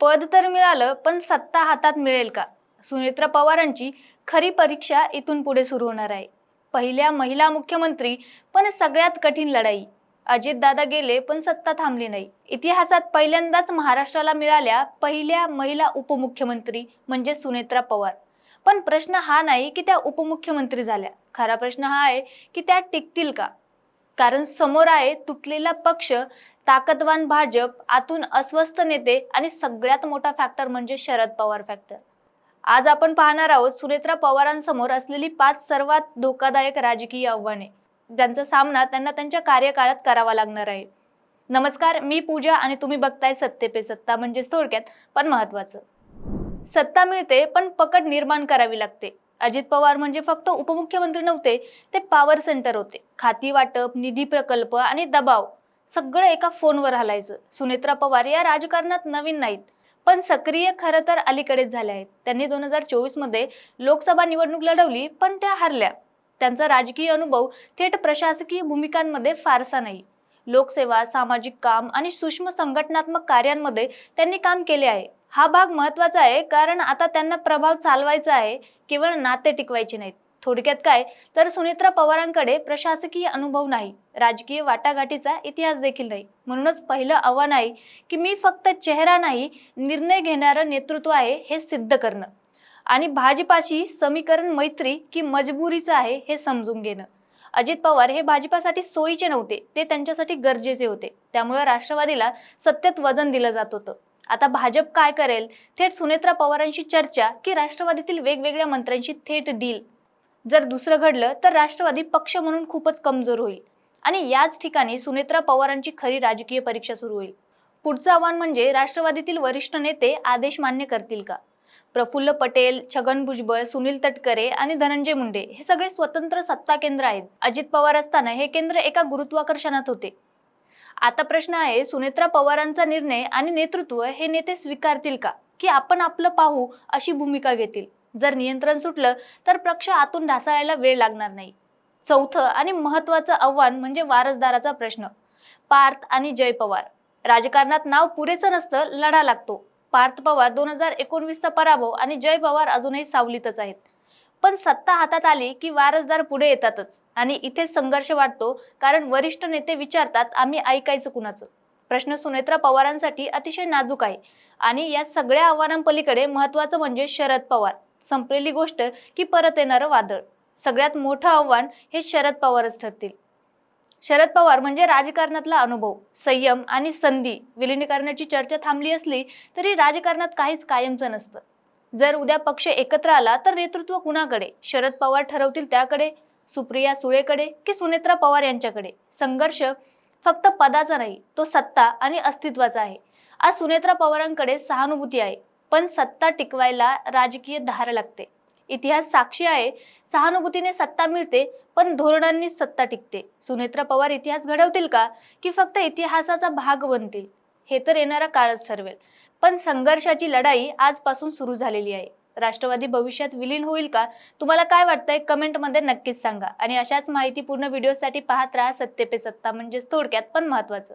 पद तर मिळालं पण सत्ता हातात मिळेल का? सुनेत्रा पवारांची खरी परीक्षा इथून पुढे सुरू होणार आहे. पहिल्या महिला मुख्यमंत्री पण सगळ्यात कठीण लढाई. अजितदादा गेले पण सत्ता थांबली नाही. इतिहासात पहिल्यांदाच महाराष्ट्राला मिळाल्या पहिल्या महिला उपमुख्यमंत्री म्हणजे सुनेत्रा पवार. पण प्रश्न हा नाही की त्या उपमुख्यमंत्री झाल्या. खरा प्रश्न हा आहे की त्या टिकतील का? कारण समोर आहे तुटलेला पक्ष ताकदवान भाजप आतून अस्वस्थ नेते आणि सगळ्यात मोठा फॅक्टर म्हणजे शरद पवार फॅक्टर आज आपण पाहणार आहोत सुनेत्रा पवारांसमोर असलेली पाच सर्वात धोकादायक राजकीय आव्हाने. ज्यांचा सामना त्यांना त्यांच्या कार्यकाळात करावा लागणार आहे. नमस्कार मी पूजा आणि तुम्ही बघताय सत्ते पे सत्ता म्हणजेच थोडक्यात पण महत्वाचं सत्ता मिळते पण पकड निर्माण करावी लागते. अजित पवार म्हणजे फक्त उपमुख्यमंत्री नव्हते ते पॉवर सेंटर होते. खाती वाटप निधी प्रकल्प आणि दबाव सगळं एका फोनवर हलायचं. सुनेत्रा पवार या राजकारणात नवीन नाहीत पण सक्रिय खरं तर अलीकडेच झाल्या आहेत. त्यांनी दोन हजार चोवीसमध्ये लोकसभा निवडणूक लढवली पण त्या हरल्या. त्यांचा राजकीय अनुभव थेट प्रशासकीय भूमिकांमध्ये फारसा नाही. लोकसेवा सामाजिक काम आणि सूक्ष्म संघटनात्मक कार्यांमध्ये त्यांनी काम केले आहे. हा भाग महत्त्वाचा आहे कारण आता त्यांना प्रभाव चालवायचा आहे केवळ नाते टिकवायचे नाहीत. थोडक्यात काय? तर सुनेत्रा पवारांकडे प्रशासकीय अनुभव नाही. राजकीय वाटाघाटीचा इतिहास देखील नाही. म्हणूनच पहिलं आव्हान आहे की मी फक्त चेहरा नाही निर्णय घेणारं नेतृत्व आहे हे सिद्ध करणं. आणि भाजपाशी समीकरण मैत्री की मजबुरीचं आहे हे समजून घेणं. अजित पवार हे भाजपासाठी सोयीचे नव्हते ते त्यांच्यासाठी गरजेचे होते. त्यामुळे राष्ट्रवादीला सत्तेत वजन दिलं जात होतं. आता भाजप काय करेल? थेट सुनेत्रा पवारांशी चर्चा की राष्ट्रवादीतील वेगवेगळ्या मंत्र्यांशी थेट डील? जर दुसरं घडलं तर राष्ट्रवादी पक्ष म्हणून खूपच कमजोर होईल. आणि याच ठिकाणी सुनेत्रा पवारांची खरी राजकीय परीक्षा सुरू होईल. पुढचं आव्हान म्हणजे राष्ट्रवादीतील वरिष्ठ नेते आदेश मान्य करतील का? प्रफुल्ल पटेल छगन भुजबळ सुनील तटकरे आणि धनंजय मुंडे हे सगळे स्वतंत्र सत्ता केंद्र आहेत. अजित पवार असताना हे केंद्र एका गुरुत्वाकर्षणात होते. आता प्रश्न आहे सुनेत्रा पवारांचा निर्णय आणि नेतृत्व हे नेते स्वीकारतील का? की आपण आपलं पाहू अशी भूमिका घेतील? जर नियंत्रण सुटलं तर पक्ष आतून ढासळायला वेळ लागणार नाही. चौथं आणि महत्वाचं आव्हान म्हणजे वारसदाराचा प्रश्न. पार्थ आणि जय पवार. राजकारणात नाव पुरेसं नसतं लढा लागतो. पार्थ पवार दोन हजार एकोणवीसचा पराभव आणि जय पवार अजूनही सावलीतच आहेत. पण सत्ता हातात आली की वारसदार पुढे येतातच आणि इथे संघर्ष वाटतो कारण वरिष्ठ नेते विचारतात आम्ही ऐकायचं कुणाचं? प्रश्न सुनेत्रा पवारांसाठी अतिशय नाजूक आहे आणि या सगळ्या आव्हानांपलीकडे महत्वाचं म्हणजे शरद पवार. संपलेली गोष्ट की परत येणारं वादळ. सगळ्यात मोठं आव्हान हे शरद पवारच ठरतील. शरद पवार म्हणजे राजकारणातला अनुभव संयम आणि संधी. विलिनीकरणाची चर्चा थांबली असली तरी राजकारणात काहीच कायमचं नसतं. जर उद्या पक्ष एकत्र आला तर नेतृत्व कुणाकडे? शरद पवार ठरवतील त्याकडे? सुप्रिया सुळेकडे की सुनेत्रा पवार यांच्याकडे? संघर्ष फक्त पदाचा नाही तो सत्ता आणि अस्तित्वाचा आहे. आज सुनेत्रा पवारांकडे सहानुभूती आहे. पण सत्ता टिकवायला राजकीय धार लागते. इतिहास साक्षी आहे सहानुभूतीने सत्ता मिळते पण धोरणांनी सत्ता टिकते. सुनेत्रा पवार इतिहास घडवतील का की फक्त इतिहासाचा भाग बनतील हे तर येणारा काळच ठरवेल. पण संघर्षाची लढाई आजपासून सुरू झालेली आहे. राष्ट्रवादी भविष्यात विलीन होईल का तुम्हाला काय वाटतंय कमेंटमध्ये नक्कीच सांगा. आणि अशाच माहितीपूर्ण व्हिडिओसाठी पाहत राहा सत्ते पे सत्ता म्हणजेच थोडक्यात पण महत्वाचं.